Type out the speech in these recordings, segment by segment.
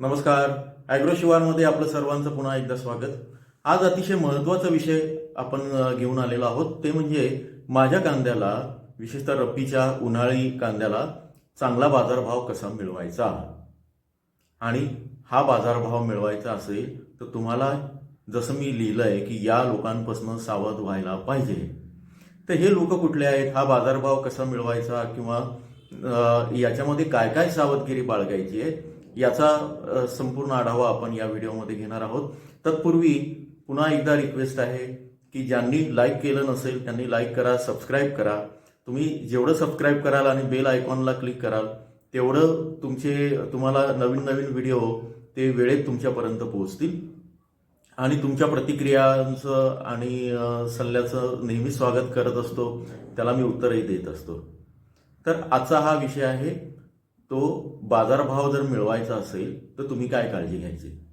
नमस्कार. ॲग्रो शिवारमध्ये आपलं सर्वांचं पुन्हा एकदा स्वागत. आज अतिशय महत्त्वाचा विषय आपण घेऊन आलेलो आहोत. ते म्हणजे माझ्या कांद्याला विशेषतः रब्बीच्या उन्हाळी कांद्याला चांगला बाजारभाव कसा मिळवायचा? आणि हा बाजारभाव मिळवायचा असेल तर तुम्हाला जसं मी लिहिलं आहे की या लोकांपासून सावध व्हायला पाहिजे. तर हे लोक कुठले आहेत? हा बाजारभाव कसा मिळवायचा? किंवा याच्यामध्ये काय काय सावधगिरी बाळगायची आहे? याचा संपूर्ण आढावा आपण या व्हिडिओमध्ये घेणार आहोत. तत्पूर्वी पुन्हा एकदा रिक्वेस्ट आहे की ज्यांनी लाईक केलं नसेल त्यांनी लाईक करा सबस्क्राईब करा. तुम्ही जेवढं सबस्क्राईब कराल आणि बेल आयकॉनला क्लिक कराल तेवढं तुमचे तुम्हाला नवीन नवीन व्हिडिओ ते वेळेत तुमच्यापर्यंत पोहोचतील. आणि तुमच्या प्रतिक्रियांचं आणि सल्ल्याचं नेहमी स्वागत करत असतो. त्याला मी उत्तरही देत असतो. तर आजचा हा विषय आहे तो बाजारभाव जर मिळवायचा असेल तर तुम्ही काय काळजी घ्यायची?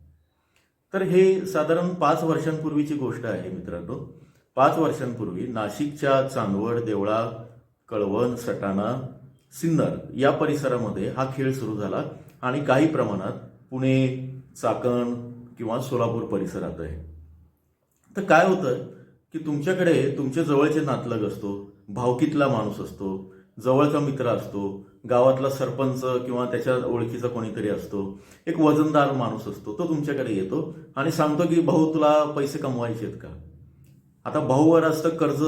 तर हे साधारण पाच वर्षांपूर्वीची गोष्ट आहे मित्रांनो. पाच वर्षांपूर्वी नाशिकच्या चांदवड देवळा कळवण सटाणा सिन्नर या परिसरामध्ये हा खेळ सुरू झाला आणि काही प्रमाणात पुणे चाकण किंवा सोलापूर परिसरात आहे. तर काय होतं की तुमच्याकडे तुमच्या जवळचे नातलग असतो भावकीतला माणूस असतो जवळचा मित्र असतो गावातला सरपंच किंवा त्याच्या ओळखीचा कोणीतरी असतो एक वजनदार माणूस असतो तो तुमच्याकडे येतो आणि सांगतो की भाऊ तुला पैसे कमवायचे आहेत का? आता भाऊवर असतं कर्ज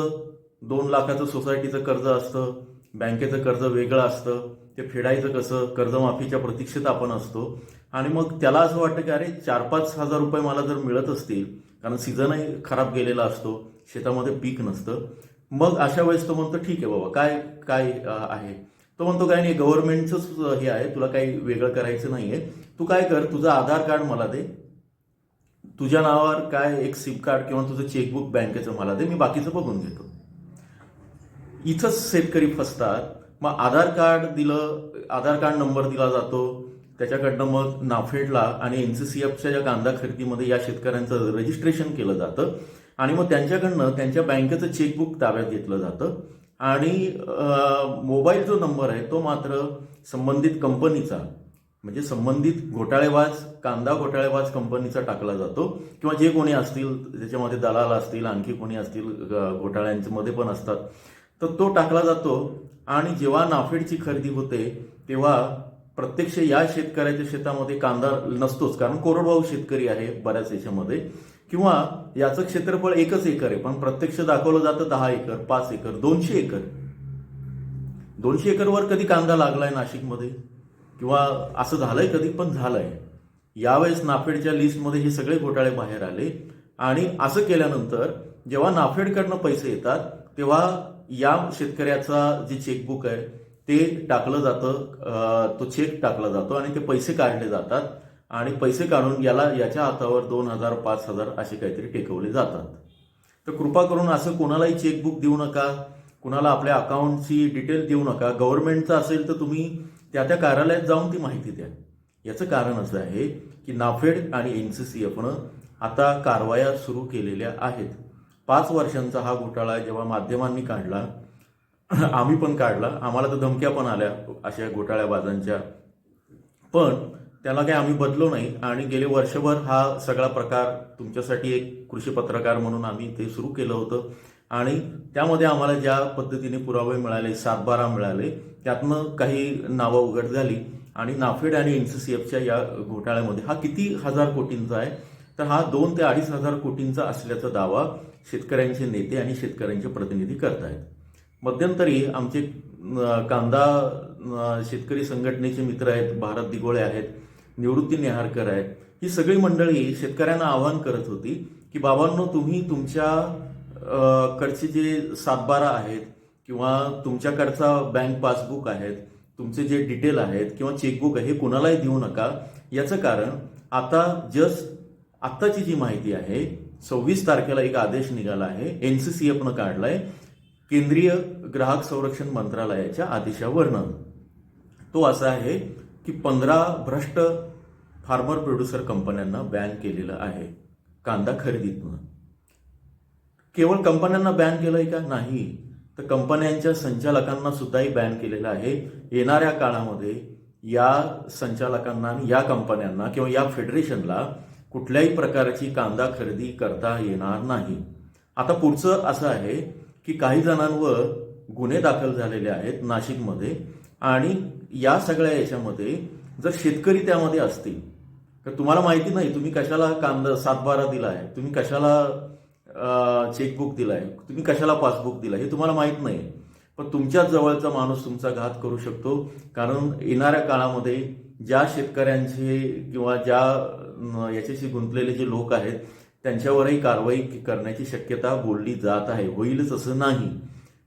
दोन लाखाचं सोसायटीचं कर्ज असतं बँकेचं कर्ज वेगळं असतं ते फेडायचं कसं कर्जमाफीच्या प्रतीक्षेत आपण असतो. आणि मग त्याला असं वाटतं की अरे चार पाच हजार रुपये मला जर मिळत असतील कारण सीझनही खराब गेलेला असतो शेतामध्ये पीक नसतं. मग अशा वेळेस तो म्हणतो ठीक आहे बाबा काय काय आहे? तो म्हणतो काय नाही गव्हर्नमेंटचंच हे आहे तुला काही वेगळं करायचं नाहीये. तू काय कर तुझं आधार कार्ड मला दे. तुझ्या नावावर काय एक सिम कार्ड किंवा तुझं चेकबुक बँकेचं मला दे मी बाकीचं बघून घेतो. इथंच शेतकरी फसतात. मग आधार कार्ड दिलं आधार कार्ड नंबर दिला जातो. त्याच्याकडनं मग नाफेडला आणि एनसीसीएफच्या ज्या कांदा खरेदीमध्ये या शेतकऱ्यांचं रजिस्ट्रेशन केलं जातं. आणि मग त्यांच्याकडनं त्यांच्या बँकेचं चेकबुक ताब्यात घेतलं जातं. आणि मोबाईल जो नंबर आहे तो मात्र संबंधित कंपनीचा म्हणजे संबंधित घोटाळेबाज कांदा घोटाळेबाज कंपनीचा टाकला जातो. किंवा जे कोणी असतील त्याच्यामध्ये दलाल असतील आणखी कोणी असतील घोटाळ्यांमध्ये पण असतात तर तो टाकला जातो. आणि जेव्हा नाफेडची खरेदी होते तेव्हा प्रत्यक्ष या शेतकऱ्याच्या शेतामध्ये कांदा नसतोच कारण कोरडवाहू शेतकरी आहे बऱ्याच याच्यामध्ये. किंवा याचं क्षेत्रफळ एकच एकर आहे पण प्रत्यक्ष दाखवलं जातं दहा एकर पाच एकर दोनशे एकर. दोनशे एकरवर कधी कांदा लागलाय नाशिकमध्ये? किंवा असं झालंय कधी? पण झालंय. यावेळेस नाफेडच्या लिस्टमध्ये हे सगळे घोटाळे बाहेर आले. आणि असं केल्यानंतर जेव्हा नाफेडकडनं पैसे येतात तेव्हा या शेतकऱ्याचा जे चेकबुक आहे ते टाकलं जातं तो चेक टाकला जातो आणि ते पैसे काढले जातात. आणि पैसे काढून याला याच्या हातावर दोन हजार पाच हजार असे काहीतरी टेकवले जातात. तर कृपा करून असं कोणालाही चेकबुक देऊ नका कुणाला आपल्या अकाउंटची डिटेल देऊ नका. गव्हर्नमेंटचं असेल तर तुम्ही त्या त्या कार्यालयात जाऊन ती माहिती द्या. याचं कारण असं आहे की नाफेड आणि एन सी सी एफनं आता कारवाया सुरू केलेल्या आहेत. पाच वर्षांचा हा घोटाळा जेव्हा माध्यमांनी काढला आम्ही पण काढला. आम्हाला तर धमक्या पण आल्या अशा घोटाळ्याबाजांच्या. पण त्याला काही आम्ही बदलो नाही. आणि गेले वर्षभर हा सगळा प्रकार तुमच्यासाठी एक कृषी पत्रकार म्हणून आम्ही ते सुरू केलं होतं. आणि त्यामध्ये आम्हाला ज्या पद्धतीने पुरावे मिळाले सातबारा मिळाले त्यातनं काही नावं उघड झाली. आणि नाफेड आणि एनसीसीएफच्या या घोटाळ्यामध्ये हा किती हजार कोटींचा आहे? तर हा दोन ते अडीच हजार कोटींचा असल्याचा दावा शेतकऱ्यांचे नेते आणि शेतकऱ्यांचे प्रतिनिधी करत आहेत मध्यंतरी आमचे कांदा शेतकरी संघटनेचे मित्र आहेत भारत दिगोळे आहेत निवृत्ती नेहारकर आहेत ही सगळी मंडळी शेतकऱ्यांना आवाहन करत होती की बाबांनो तुम्ही तुमच्या कडचे जे सातबारा आहेत किंवा तुमच्याकडचा बँक पासबुक आहेत तुमचे जे डिटेल आहेत किंवा चेकबुक आहे हे कुणालाही देऊ नका. याचं कारण आता जस्ट आत्ताची जी माहिती आहे सव्वीस तारखेला एक आदेश निघाला आहे. एनसीसीएफनं काढलाय. केंद्रीय ग्राहक संरक्षण मंत्रालयाच्या आदेशावरनं. तो असा आहे की पंधरा भ्रष्ट फार्मर प्रोड्युसर कंपन्यांना बॅन केलेलं आहे. कांदा खरेदीतनं केवळ कंपन्यांना बॅन केलंय का? नाही. तर कंपन्यांच्या संचालकांना सुद्धाही बॅन केलेलं आहे. येणाऱ्या काळामध्ये या संचालकांना या कंपन्यांना किंवा या फेडरेशनला कुठल्याही प्रकारची कांदा खरेदी करता येणार नाही. आता पुढचं असं आहे की काही जणांवर गुन्हे दाखल झालेले आहेत नाशिकमध्ये आणि या सगळ्या याच्यामध्ये जर शेतकरी त्यामध्ये असतील तर तुम्हाला माहिती नाही तुम्ही कशाला कांदा सातबारा दिला आहे तुम्ही कशाला चेकबुक दिलाय तुम्ही कशाला पासबुक दिला हे तुम्हाला माहीत नाही. पण तुमच्याच जवळचा माणूस तुमचा घात करू शकतो कारण येणाऱ्या काळामध्ये ज्या शेतकऱ्यांचे किंवा ज्या याच्याशी गुंतलेले जे लोक आहेत त्यांच्यावरही कारवाई करण्याची शक्यता बोलली जात आहे होईलच असं नाही.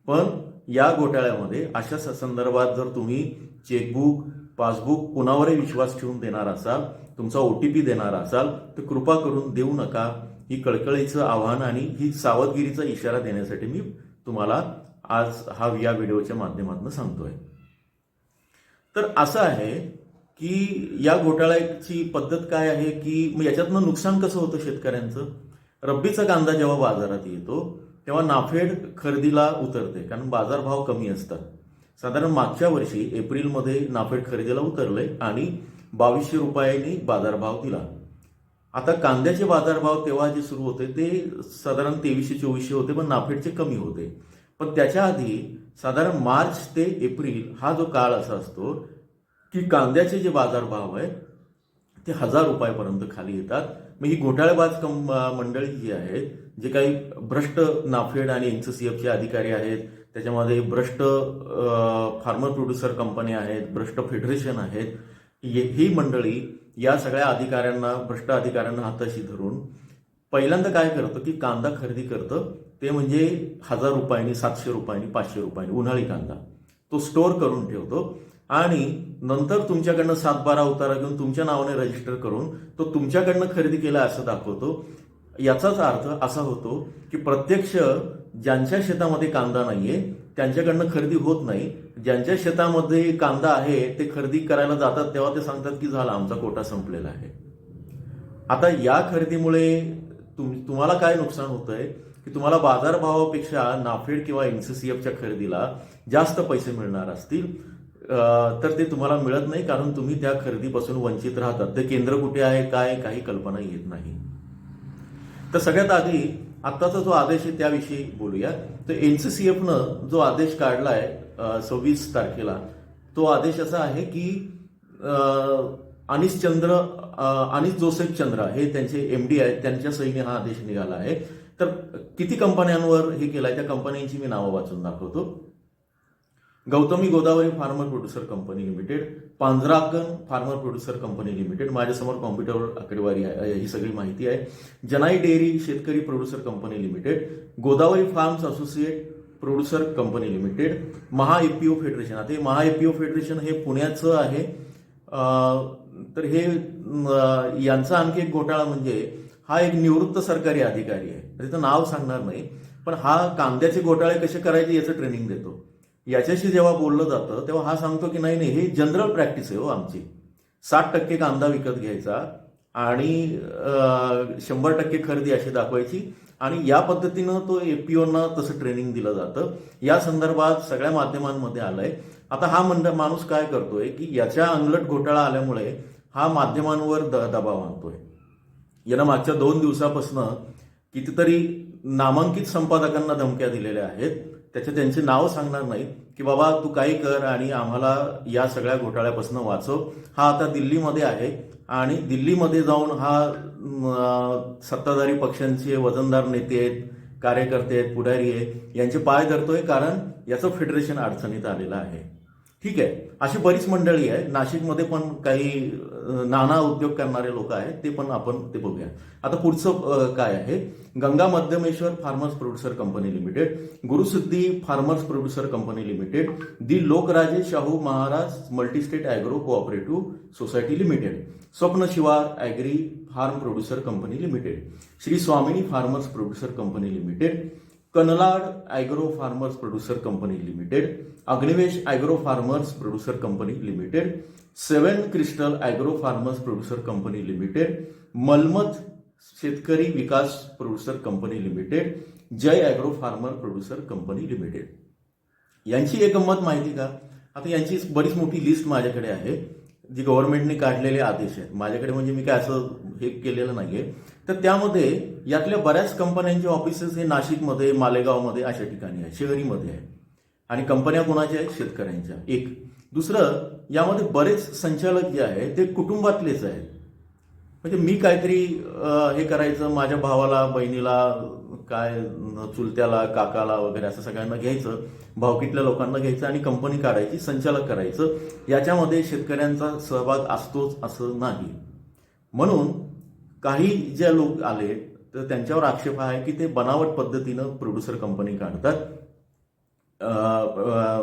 पण या घोटाळ्यामध्ये अशा स- संदर्भात जर तुम्ही चेकबुक पासबुक कुणावरही विश्वास ठेवून देणार असाल तुमचा ओटीपी देणार असाल तर कृपा करून देऊ नका. ही कळकळीचं आव्हान आणि ही सावधगिरीचा इशारा देण्यासाठी मी तुम्हाला आज हा या व्हिडिओच्या माध्यमातून सांगतोय. तर असं आहे की या घोटाळ्याची पद्धत काय आहे की मग याच्यातनं नुकसान कसं होतं शेतकऱ्यांचं? रब्बीचा कांदा जेव्हा बाजारात येतो तेव्हा नाफेड खरेदीला उतरते कारण बाजारभाव कमी असतात. साधारण मागच्या वर्षी एप्रिलमध्ये नाफेड खरेदीला उतरले आणि बावीसशे रुपयांनी बाजारभाव दिला. आता कांद्याचे बाजारभाव तेव्हा जे सुरू होते ते साधारण तेवीसशे चोवीसशे होते पण नाफेडचे कमी होते. पण त्याच्या आधी साधारण मार्च ते एप्रिल हा जो काळ असा असतो की कांद्याचे जे बाजारभाव आहे ते हजार रुपयापर्यंत खाली येतात. मग ही घोटाळेबाज कम मंडळी जी आहेत जे काही भ्रष्ट नाफेड आणि एनसीसीएफचे अधिकारी आहेत त्याच्यामध्ये भ्रष्ट फार्मर प्रोड्युसर कंपन्या आहेत भ्रष्ट फेडरेशन आहेत ही मंडळी या सगळ्या अधिकाऱ्यांना भ्रष्ट अधिकाऱ्यांना हाताशी धरून पहिल्यांदा काय करतं की कांदा खरेदी करतं ते म्हणजे हजार रुपयांनी सातशे रुपयांनी पाचशे रुपयांनी उन्हाळी कांदा. तो स्टोअर करून ठेवतो आणि नंतर तुमच्याकडनं सात बारा उतारा घेऊन तुमच्या नावाने रजिस्टर करून तो तुमच्याकडनं खरेदी केला असं दाखवतो. याचाच अर्थ असा होतो की प्रत्यक्ष ज्यांच्या शेतामध्ये कांदा नाहीये त्यांच्याकडनं खरेदी होत नाही. ज्यांच्या शेतामध्ये कांदा आहे ते खरेदी करायला जातात तेव्हा ते सांगतात की झाला आमचा कोटा संपलेला आहे. आता या खरेदीमुळे तुम तुम्हाला काय नुकसान होतंय? की तुम्हाला बाजारभावापेक्षा नाफेड किंवा एनसीसीएफच्या खरेदीला जास्त पैसे मिळणार असतील. तर ते तुम्हाला मिळत नाही कारण तुम्ही त्या खरेदीपासून वंचित राहतात. ते केंद्र कुठे आहे काय काही कल्पना येत नाही. तर सगळ्यात आधी आत्ताचा जो आदेश आहे त्याविषयी बोलूया तर एन सी सी एफनं जो आदेश काढला आहे सव्वीस तारखेला तो आदेश असा आहे की अनिस अनिश चंद्र अनिस जोसेफ चंद्र हे त्यांचे एम डी आहेत त्यांच्या सहीने हा आदेश निघाला आहे. तर किती कंपन्यांवर हे केलंय त्या कंपन्यांची मी नावं वाचून दाखवतो. Gautami Godavari farmer producer company limited Panjharakan farmer producer company limited माझ्यासमोर कॉम्प्युटरवर आकडेवारी आहे ही सगळी माहिती आहे. जनाई डेअरी शेतकरी producer company limited Godavari farms associate producer company limited Maha APO federation. आता हे महा एपीओ फेडरेशन हे पुण्याचं आहे. तर हे यांचा आणखी एक घोटाळा म्हणजे हा एक निवृत्त सरकारी अधिकारी आहे. त्याचं नाव सांगणार नाही पण हा कांद्याचे घोटाळे कसे करायचे याचं ट्रेनिंग देतो. याच्याशी जेव्हा बोललं जातं तेव्हा हा सांगतो की नाही नाही हे जनरल प्रॅक्टिस आहे हो आमची. साठ टक्के कांदा विकत घ्यायचा आणि शंभर टक्के खरेदी अशी दाखवायची आणि या पद्धतीनं तो एपीओना तसं ट्रेनिंग दिलं जातं. या संदर्भात सगळ्या माध्यमांमध्ये आलंय. आता हा मंड माणूस काय करतोय की याच्या अंगलट घोटाळा आल्यामुळे हा माध्यमांवर द- दबाव आणतोय. यानं मागच्या दोन दिवसापासून कितीतरी नामांकित संपादकांना धमक्या दिलेल्या आहेत. त्याचे त्यांचे नाव सांगणार नाही की बाबा तू काही कर आणि आम्हाला या सगळ्या घोटाळ्यापासून वाचव. हा आता दिल्लीमध्ये आहे आणि दिल्लीमध्ये जाऊन हा सत्ताधारी पक्षांचे वजनदार नेते आहेत कार्यकर्ते आहेत पुढारी आहेत यांचे पाय धरतोय कारण याचं फेडरेशन अडचणीत आलेलं आहे. ठीक आहे. अशी बरीच मंडळी आहे नाशिकमध्ये पण काही नाना उद्योग करणारे लोक आहेत. ते पण आपण ते बघूया. आता पुढचं काय आहे? Ganga Madhyameshwar farmers producer company limited Gurusiddhi farmers producer company limited the Lokraje Shahu Maharaj multistate agro cooperative society limited Swapna Shivar agri farm producer company limited Shri Swamini farmers producer company limited Kanlad agro farmers producer company limited Agnivesh agro farmers producer company limited seven crystal agro farmers producer company limited Malmat शेतकरी Vikas producer company limited Jai agro farmer producer company limited. यांची एक गंमत माहिती का? आता यांची बरीच मोठी लिस्ट माझ्याकडे आहे. जी गव्हर्नमेंटने काढलेले आदेश आहेत. माझ्याकडे म्हणजे मी काय असं हे केलेलं नाही आहे तर त्यामध्ये यातल्या बऱ्याच कंपन्यांचे ऑफिसेस हे नाशिकमध्ये मालेगावमध्ये अशा ठिकाणी आहे शहरीमध्ये आहे आणि कंपन्या कोणाच्या आहेत? शेतकऱ्यांच्या. एक. दुसरं यामध्ये बरेच संचालक जे आहेत ते कुटुंबातलेच आहेत. म्हणजे मी काहीतरी हे करायचं माझ्या भावाला बहिणीला काय चुलत्याला काकाला वगैरे असं सगळ्यांना घ्यायचं भावकीतल्या लोकांना घ्यायचं आणि कंपनी काढायची संचालक करायचं. याच्यामध्ये शेतकऱ्यांचा सहभाग असतोच असं नाही. म्हणून काही जे लोक आले तर त्यांच्यावर आक्षेप आहे की ते बनावट पद्धतीनं प्रोड्युसर कंपनी काढतात.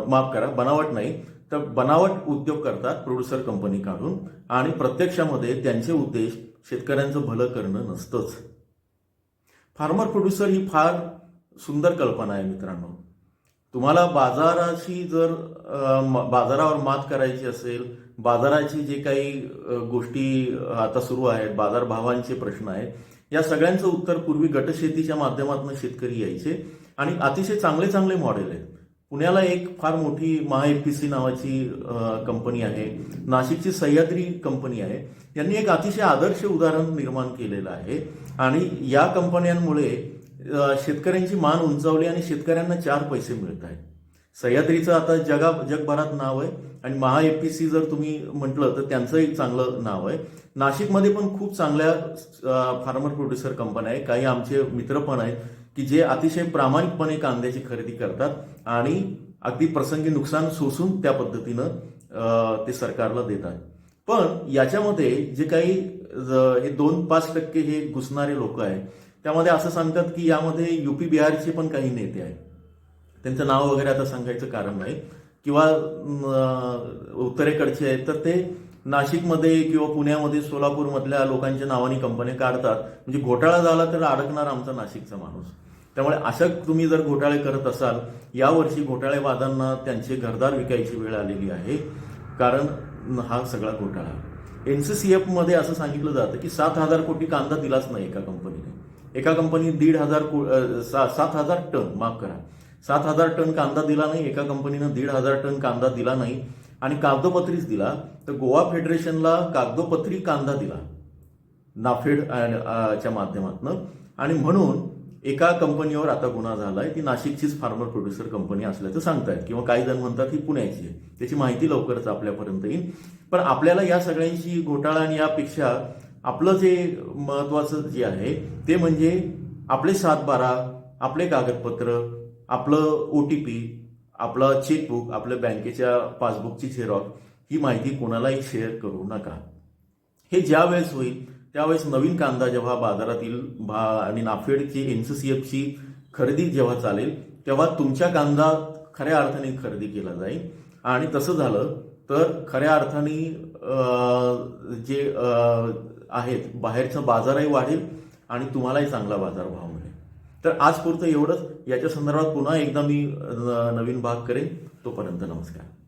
माफ करा बनावट नाही तर बनावट उद्योग करतात प्रोड्युसर कंपनी काढून आणि प्रत्यक्षामध्ये त्यांचे उद्देश शेतकऱ्यांचं भलं करणं नसतंच. फार्मर प्रोड्युसर ही फार सुंदर कल्पना आहे मित्रांनो. तुम्हाला बाजाराशी जर बाजारावर मात करायची असेल बाजाराची जे काही गोष्टी आता सुरू आहेत बाजारभावांचे प्रश्न आहेत या सगळ्यांचं उत्तर पूर्वी गटशेतीच्या माध्यमातून शेतकरी यायचे. आणि अतिशय चांगले चांगले मॉडेल आहेत. पुण्याला एक फार मोठी महा एफपीसी नावाची कंपनी आहे. नाशिकची सह्याद्री कंपनी आहे. यांनी एक अतिशय आदर्श उदाहरण निर्माण केलेलं आहे. आणि या कंपन्यांमुळे शेतकऱ्यांची मान उंचावली आणि शेतकऱ्यांना चार पैसे मिळत आहेत. सह्याद्रीचं आता जगा जगभरात नाव आहे आणि महा एफपीसी जर तुम्ही म्हटलं तर त्यांचं एक चांगलं नाव आहे. नाशिकमध्ये पण खूप चांगल्या फार्मर प्रोड्युसर कंपन्या आहे काही आमचे मित्र पण आहेत की जे अतिशय प्रामाणिकपणे कांद्याची खरेदी करतात आणि अगदी प्रसंगी नुकसान सोसून त्या पद्धतीनं ते सरकारला देतात पण याच्यामध्ये जे काही हे दोन पाच टक्के हे घुसणारे लोक आहेत त्यामध्ये असं सांगतात की यामध्ये युपी बिहारचे पण काही नेते आहेत. त्यांचं नाव वगैरे आता सांगायचं कारण नाही. किंवा उत्तरेकडचे आहेत तर ते नाशिकमध्ये किंवा पुण्यामध्ये सोलापूरमधल्या लोकांच्या नावाने कंपन्या काढतात. म्हणजे घोटाळा झाला तर अडकणार आमचा नाशिकचा माणूस. त्यामुळे अशा तुम्ही जर घोटाळे करत असाल यावर्षी घोटाळेवादांना त्यांचे घरदार विकायची वेळ आलेली आहे. कारण हा सगळा घोटाळा एन सी सी एफमध्ये असं सांगितलं जातं की सात हजार कोटी कांदा दिलाच नाही एका कंपनीने एका कंपनी दीड हजार को- सा- सात हजार टन माफ करा. सात हजार टन कांदा दिला नाही एका कंपनीनं दीड हजार टन कांदा दिला नाही आणि कागदोपत्रीच दिला तर गोवा फेडरेशनला कागदोपत्री कांदा दिला. नाफेड च्या माध्यमातून. आणि म्हणून एका कंपनीवर आता गुन्हा झालाय ती नाशिकचीच फार्मर प्रोड्युसर कंपनी असल्याचं सांगतायत. किंवा काही जण म्हणतात ही पुण्याची आहे. त्याची माहिती लवकरच आपल्यापर्यंत येईल. पण आपल्याला या सगळ्यांची घोटाळा आणि यापेक्षा आपलं जे महत्वाचं जे आहे ते म्हणजे आपले सातबारा आपले कागदपत्र आपलं ओ टी पी आपलं चेकबुक आपल्या बँकेच्या पासबुकची झेरॉक्स ही माहिती कोणालाही शेअर करू नका. हे ज्या वेळेस होईल त्यावेळेस नवीन कांदा जेव्हा बाजारातील भा आणि नाफेडची एफची खरेदी जेव्हा चालेल तेव्हा तुमच्या कांदा खऱ्या अर्थाने खरेदी केला जाईल. आणि तसं झालं तर खऱ्या अर्थाने जे आहेत. बाहेरचा बाजारही वाढेल आणि तुम्हालाही चांगला बाजारभाव मिळेल. तर आज पुरतं एवढंच. याच्या संदर्भात पुन्हा एकदा मी नवीन भाग करेन. तोपर्यंत नमस्कार.